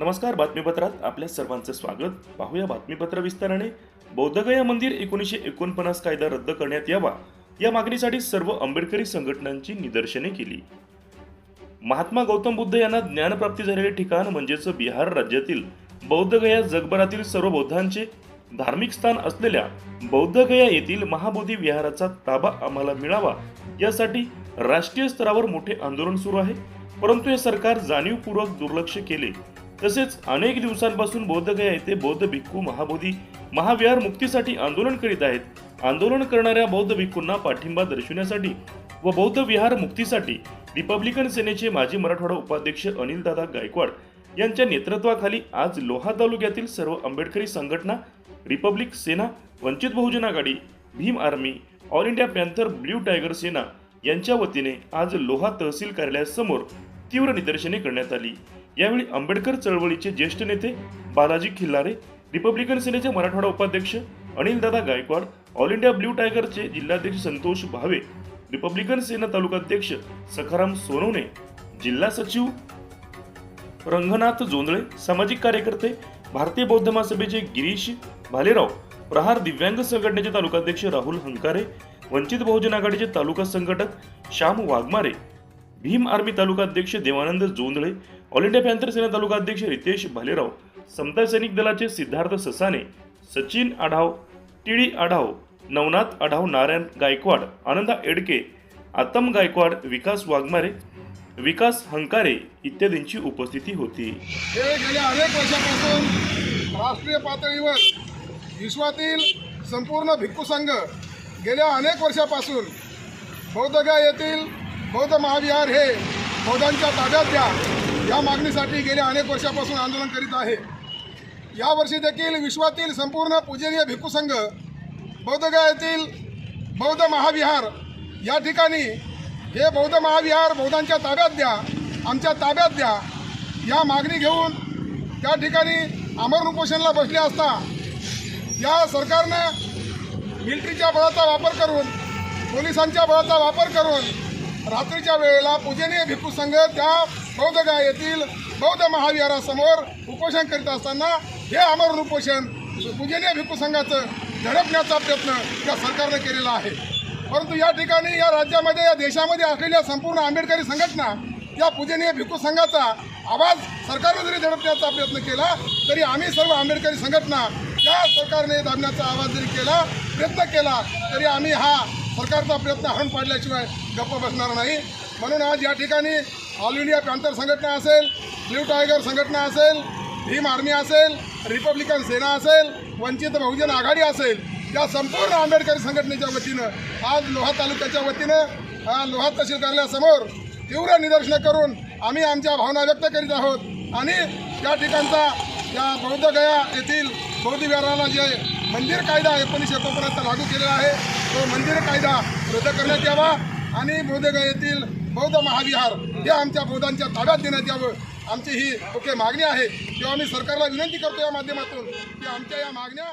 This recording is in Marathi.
नमस्कार बातमीपत्रात आपल्या सर्वांचं स्वागत. पाहूया बातमीपत्र विस्ताराने. बौद्धगया मंदिर एकोणीसशे एकोणपन्नास कायदा रद्द करण्यात यावा. या मागणीसाठी सर्व आंबेडकरी संघटनांची निदर्शने केली. महात्मा गौतम बुद्ध यांना ज्ञानप्राप्ती झालेले ठिकाण म्हणजेच बिहार राज्यातील बौद्धगया जगभरातील सर्व बौद्धांचे धार्मिक स्थान असलेल्या बौद्धगया येथील महाबोधी विहाराचा ताबा आम्हाला मिळावा. यासाठी राष्ट्रीय स्तरावर मोठे आंदोलन सुरू आहे. परंतु हे सरकार जाणीवपूर्वक दुर्लक्ष केले. तसेच अनेक दिवसांपासून बौद्धगया येथे बौद्ध भिक्खू महाबोधी महाविहार मुक्तीसाठी आंदोलन करीत आहेत. आंदोलन करणाऱ्या बौद्ध भिक्खूंना पाठिंबा दर्शवण्यासाठी व बौद्ध विहार मुक्तीसाठी रिपब्लिकन सेनेचे माजी मराठवाडा उपाध्यक्ष अनिलदादा गायकवाड यांच्या नेतृत्वाखाली आज लोहा तालुक्यातील सर्व आंबेडकरी संघटना republic Sena Vanchit Bahujan Aghadi Bhim army all India panther blue tiger Sena यांच्या वतीने आज लोहा तहसील कार्यालयासमोर तीव्र निदर्शने करण्यात आली. यावेळी आंबेडकर चळवळीचे ज्येष्ठ नेते बालाजी खिल्लारे रिपब्लिकन सेनेचे मराठवाडा उपाध्यक्ष Anildada Gaikwad all India blue टायगरचे जिल्हाध्यक्ष संतोष भावे रिपब्लिकन सेना तालुकाध्यक्ष सखाराम सोनवणे जिल्हा सचिव रंगनाथ जोंदळे सामाजिक कार्यकर्ते भारतीय बौद्ध महासभेचे गिरीश भालेराव प्रहार दिव्यांग संघटनेचे तालुकाध्यक्ष राहुल हंकारे वंचित बहुजन आघाडीचे तालुका संघटक श्याम वाघमारे भीम आर्मी तालुकाध्यक्ष Devanand Jondhale all India panther Sena तालुकाध्यक्ष रितेश भालेराव समता सैनिक दलाचे सिद्धार्थ ससाने सचिन आढाव टिळी आढाव नवनाथ आढाव नारायण गायकवाड आनंदा एडके आतम गायकवाड विकास वाघमारे विकास हंकारे इत्यादींची उपस्थिती होती. हे गेल्या अनेक वर्षापासून राष्ट्रीय पातळीवर विश्वातील संपूर्ण भिक्खू संघ गेल्या अनेक वर्षापासून बौद्धगा येथील बौद्ध महाविहार हे बौद्धांच्या ताब्यात द्या. या मागणीसाठी गेल्या अनेक वर्षापासून आंदोलन करीत आहे. यावर्षी देखील विश्वातील संपूर्ण पूजनीय भिक्खू संघ बौद्ध महाविहार या ठिकाणी हे बौद्ध महाविहार बौद्धांच्या ताब्यात द्या आमच्या ताब्यात द्या. या मागणी घेऊन त्या ठिकाणी अमरण उपोषणला बसले असता या सरकारनं मिलिटरीच्या बळाचा वापर करून पोलिसांच्या बळाचा वापर करून रात्रीच्या वेळेला पूजनीय भिक्खू संघ त्या बौद्धगा येथील बौद्ध महाविहारासमोर उपोषण करीत असताना हे अमरण उपोषण पूजनीय भिक्खू संघाचं झडपण्याचा प्रयत्न या सरकारनं केलेला आहे. परंतु या ठिकाणी या राज्यामध्ये या देशामध्ये असलेल्या संपूर्ण आंबेडकरी संघटना या पूजनीय भिक्खू संघाचा आवाज सरकारने जरी झडपण्याचा प्रयत्न केला तरी आम्ही सर्व आंबेडकरी संघटना या सरकारने दाबण्याचा आवाज जरी केला प्रयत्न केला तरी आम्ही हा सरकारचा प्रयत्न हरण पाडल्याशिवाय गप्प बसणार नाही. म्हणून आज या ठिकाणी ऑल इंडिया पॅन्थर संघटना असेल ब्ल्यू टायगर संघटना असेल भीम आर्मी असेल रिपब्लिकन सेना असेल वंचित बहुजन आघाडी असेल या संपूर्ण आंबेडकरी संघटनेच्या वतीनं आज लोहा तालुक्याच्या वतीनं लोहा तहसील कार्यालयासमोर तीव्र निदर्शनं करून आम्ही आमच्या भावना व्यक्त करीत आहोत. आणि या ठिकाणचा या बौद्धगया येथील बौद्ध विहाराला जे मंदिर कायदा एकोणीसशे एकोणपर्यंत लागू केलेला आहे तो मंदिर कायदा रद्द करण्यात यावा आणि बोधगा येथील बौद्ध महाविहार हे आमच्या बौद्धांच्या ताब्यात देण्यात यावं. आमची ही मुख्य मागणी आहे. तेव्हा आम्ही सरकारला विनंती करतो या माध्यमातून की आमच्या या मागण्या